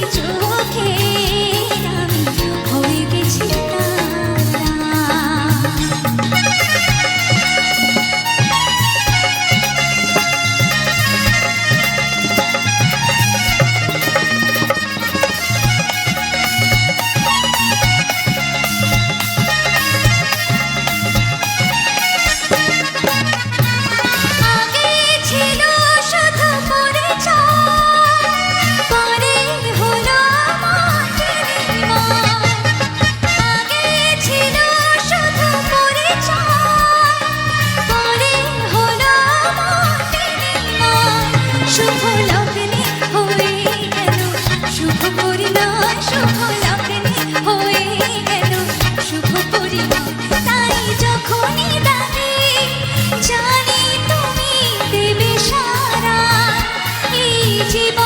기억해 keep on